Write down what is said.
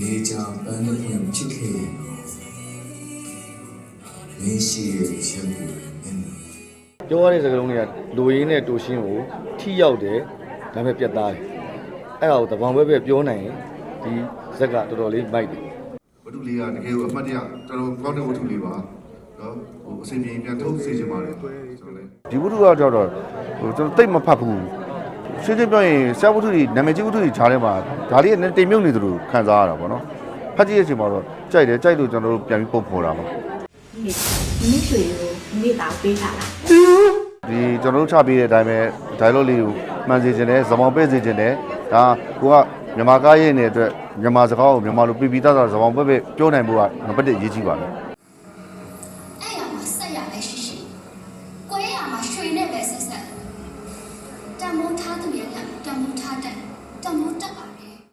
နေကြပန်းနှင့်ဖြစ်ခဲ့ရင်မင်းရှိရဲ့ချက်ကိုမင်းပြောရတဲ့စကားလုံးတွေကလူရင်းနဲ့တူရှင်းကိုထိရောက်တယ်ဒါပေမဲ့ပြတ်သားတယ်အဲ့ဒါကိုတဘောင်ဘက်ပဲပြောနိုင်ရင်ဒီဇက်ကတော်တော်လေးမိုက်တယ်ဝတ္ထုလေးကတကယ်ကိုအမှတ်တရတော်တော်ကောင်းတဲ့ဝတ္ထုလေးပါနော်ဟိုအစဉ်ပြေပြန်ထုတ်စေချင်ပါတယ်ကျွန်တော်လည်းဒီဝတ္ထုကကြောက်တော့ဟိုကျွန်တော်တိတ်မဖတ်ဘူး ရှင်းရှင်းပြောရင်ဆရာဝတ္ထုကြီးနာမည်ကြီးဝတ္ထုကြီးခြားထဲမှာဒါလေးကတိမ်မြုပ်နေသလိုခံစားရတာပေါ့နော်ဖတ်ကြည့်တဲ့အချိန်မှာတော့ကြိုက်တယ်ကြိုက်လို့ကျွန်တော်တို့ပြန်ပြီးပုံဖော်တာပါမိမိရွှေကိုမိသားပေးတာလားဒီကျွန်တော်တို့ချပေးတဲ့အတိုင်းပဲ dialogue လေးကိုမှန်စေခြင်းနဲ့ဇမောင်ပဲ့စေခြင်းနဲ့ဒါကိုကမြန်မာကားရဲ့အနေအတွက်မြန်မာစကားကိုမြန်မာလိုပြပြသားသားဇမောင်ပဲ့ပဲ့ပြောနိုင်ဖို့ကနံပါတ်1ရေးကြည့်ပါမယ်အဲ့ရမှာဆက်ရလဲရှိရှိကိုရရမှာရွှေနဲ့ပဲစ မိုးထားသူများကတမိုးထားတဲ့